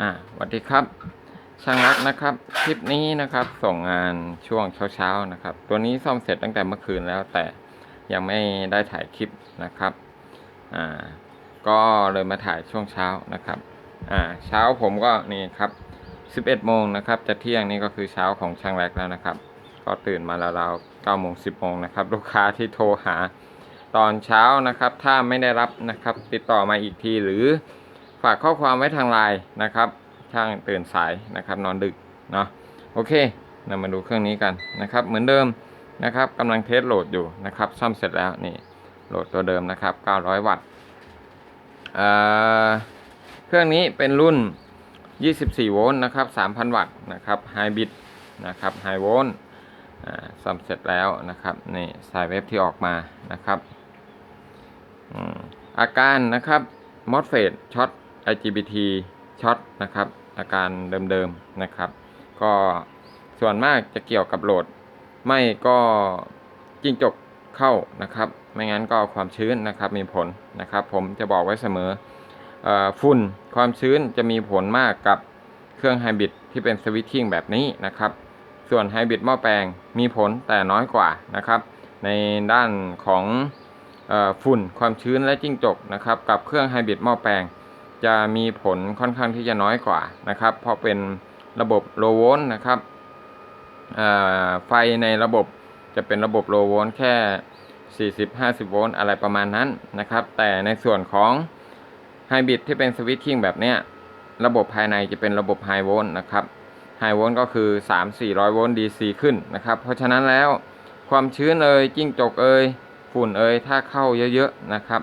อ่าสวัสดีครับ ช่างรักนะครับ คลิปนี้นะครับ ส่งงานช่วงเช้าๆนะครับ ตัวนี้ซ่อมเสร็จตั้งแต่เมื่อคืนแล้วแต่ยังไม่ได้ถ่ายคลิปนะครับอ่าก็เลยมาถ่ายช่วงเช้านะครับอ่าเช้าผมก็นี่ครับ 11โมงนะครับ จะเที่ยงนี่ก็คือเช้าของช่างรักแล้วนะครับ ก็ตื่นมาแล้วเรา9โมง10โมงนะครับ ลูกค้าที่โทรหาตอนเช้านะครับ ถ้าไม่ได้รับนะครับ ติดต่อมาอีกทีหรือ ฝากข้อความไว้ทางไลน์นะครับ ช่างตื่นสายนะครับ นอนดึกเนาะโอเคเรามาดูเครื่องนี้กันนะครับ เหมือนเดิมนะครับกำลังเทสโหลดอยู่นะครับ ซ่อมเสร็จแล้วนี่โหลดตัวเดิมนะครับ 900 วัตต์เครื่องนี้เป็นรุ่น 24 โวลต์นะครับ 3,000 วัตต์นะครับไฮบริดนะครับไฮโวลต์ซ่อมเสร็จแล้วนะครับนี่สายเวฟที่ออกมานะครับอืมอาการนะครับมอสเฟตช็อต IGBT ช็อตนะครับ อาการเดิมๆนะครับ ก็ส่วนมากจะเกี่ยวกับโหลด ไม่ก็จิ้งจกเข้านะครับ ไม่งั้นก็ความชื้นนะครับมีผลนะครับ ผมจะบอกไว้เสมออฝุ่นความชื้นจะมีผลมากกับเครื่องไฮบริดที่เป็นสวิตชิ่งแบบนี้นะครับ ส่วนไฮบริดหม้อแปลงมีผลแต่น้อยกว่านะครับ ในด้านของฝุ่นความชื้นและจิ้งจกนะครับ กับเครื่องไฮบริดหม้อแปลง จะมีผลค่อนข้างที่จะน้อยกว่านะครับ เพราะเป็นระบบโลโวลต์นะครับไฟในระบบจะเป็นระบบโลโวลต์แค่ 40-50 โวลต์อะไรประมาณนั้นนะครับ แต่ในส่วนของไฮบริดที่เป็นสวิตชิ่งแบบเนี้ยระบบภายในจะเป็นระบบไฮโวลต์นะครับไฮโวลต์ก็คือ 3-400 โวลต์ DC ขึ้นนะครับ เพราะฉะนั้นแล้วความชื้นเอ่ยจิ้งจกเอ่ยฝุ่นเอ่ยถ้าเข้าเยอะๆนะครับ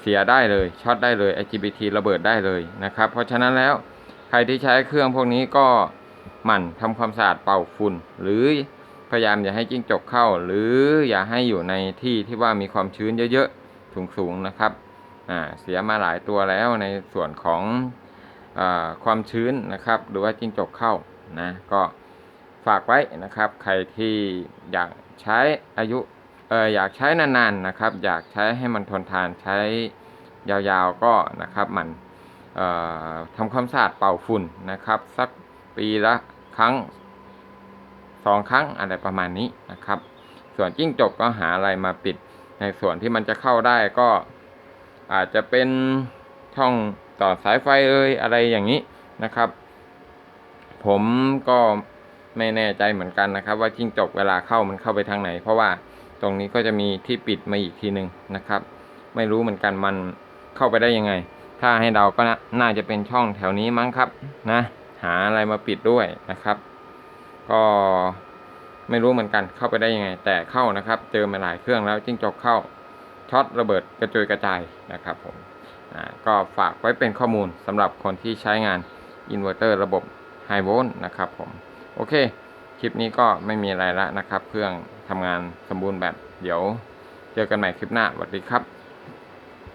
เสียได้เลยช็อตได้เลย IGBT ระเบิดได้เลยนะครับ เพราะฉะนั้นแล้วใครที่ใช้เครื่องพวกนี้ก็หมั่นทำความสะอาดเป่าฝุ่น หรือพยายามอย่าให้จิ้งจกเข้า หรืออย่าให้อยู่ในที่ที่ว่ามีความชื้นเยอะๆสูงๆนะครับอ่าเสียมาหลายตัวแล้วในส่วนของอความชื้นนะครับ หรือว่าจิ้งจกเข้านะก็ฝากไว้นะครับ ใครที่อยากใช้อายุ เอออยากใช้นานๆนะครับ อยากใช้ให้มันทนทานใช้ยาวๆก็นะครับมันเอ่อทำความสะอาดเป่าฝุ่นนะครับ สักปีละครั้งสองครั้งอะไรประมาณนี้นะครับ ส่วนจิ้งจกก็หาอะไรมาปิด ในส่วนที่มันจะเข้าได้ก็อาจจะเป็นช่องต่อสายไฟเอ่ยอะไรอย่างนี้นะครับ ผมก็ไม่แน่ใจเหมือนกันนะครับ ว่าจิ้งจกเวลาเข้ามันเข้าไปทางไหน เพราะว่า ตรงนี้ก็จะมีที่ปิดมาอีกทีหนึ่งนะครับ ไม่รู้เหมือนกันมันเข้าไปได้ยังไง ถ้าให้เราก็น่าจะเป็นช่องแถวนี้มั้งครับนะหาอะไรมาปิดด้วยนะครับ ก็ไม่รู้เหมือนกันเข้าไปได้ยังไง แต่เข้านะครับ เจอมาหลายเครื่องแล้วจิ้งจกเข้าช็อตระเบิดกระจุยกระจายนะครับผมก็ฝากไว้เป็นข้อมูลสำหรับคนที่ใช้งานอินเวอร์เตอร์ระบบไฮโวลต์นะครับผม โอเค คลิปนี้ก็ไม่มีอะไรละนะครับ เครื่อง ทำงานสมบูรณ์แบบ เดี๋ยวเจอกันใหม่คลิปหน้าสวัสดีครับ